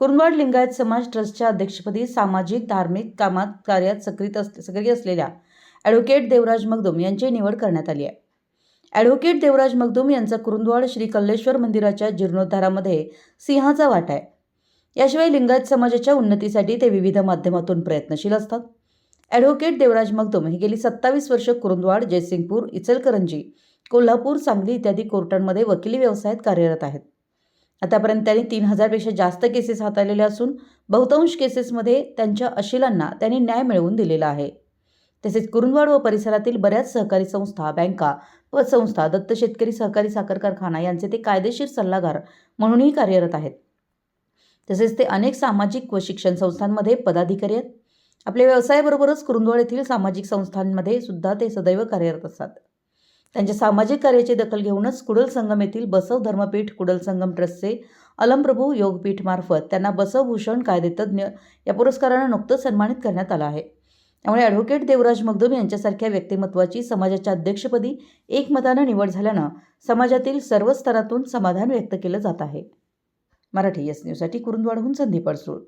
कुरुंदवाड लिंगायत समाज ट्रस्टच्या अध्यक्षपदी सामाजिक धार्मिक कामात कार्यात सक्रिय अस सक्रिय असलेल्या ॲडव्होकेट देवराज मगदुम यांची निवड करण्यात आली आहे. ॲडव्होकेट देवराज मगदुम यांचा कुरुंदवाड श्री कल्लेश्वर मंदिराच्या जीर्णोद्धारामध्ये सिंहाचा वाटा आहे. याशिवाय लिंगायत समाजाच्या उन्नतीसाठी ते विविध माध्यमातून प्रयत्नशील असतात. ॲडव्होकेट देवराज मगदुम हे गेली सत्तावीस वर्ष कुरुंदवाड जयसिंगपूर इचलकरंजी कोल्हापूर सांगली इत्यादी कोर्टांमध्ये वकिली व्यवसायात कार्यरत आहेत. आतापर्यंत त्यांनी तीन हजारपेक्षा जास्त केसेस हाताळलेल्या असून बहुतांश केसेसमध्ये त्यांच्या अशिलांना त्यांनी न्याय मिळवून दिलेला आहे. तसेच कुरुंदवाड व परिसरातील बऱ्याच सहकारी संस्था बँका व संस्था दत्त शेतकरी सहकारी साखर कारखाना यांचे ते कायदेशीर सल्लागार म्हणूनही कार्यरत आहेत. तसेच ते अनेक सामाजिक व शिक्षण संस्थांमध्ये पदाधिकारी आहेत. आपल्या व्यवसायाबरोबरच कुरुंदवाड येथील सामाजिक संस्थांमध्ये सुद्धा ते सदैव कार्यरत असतात. त्यांच्या सामाजिक कार्याची दखल घेऊनच कुडल संगम येथील बसव धर्मपीठ कुडल संगम ट्रस्टचे अलमप्रभू योगपीठमार्फत त्यांना बसवभूषण कायदेतज्ञ या पुरस्कारानं नुकतंच सन्मानित करण्यात आलं आहे. त्यामुळे ॲडव्होकेट देवराज मगदुम यांच्यासारख्या व्यक्तिमत्वाची समाजाच्या अध्यक्षपदी एकमतानं निवड झाल्यानं समाजातील सर्व स्तरातून समाधान व्यक्त केलं जात आहे. मराठी एस न्यूजसाठी कुरुंदवाडहून संदीप अडसूळ.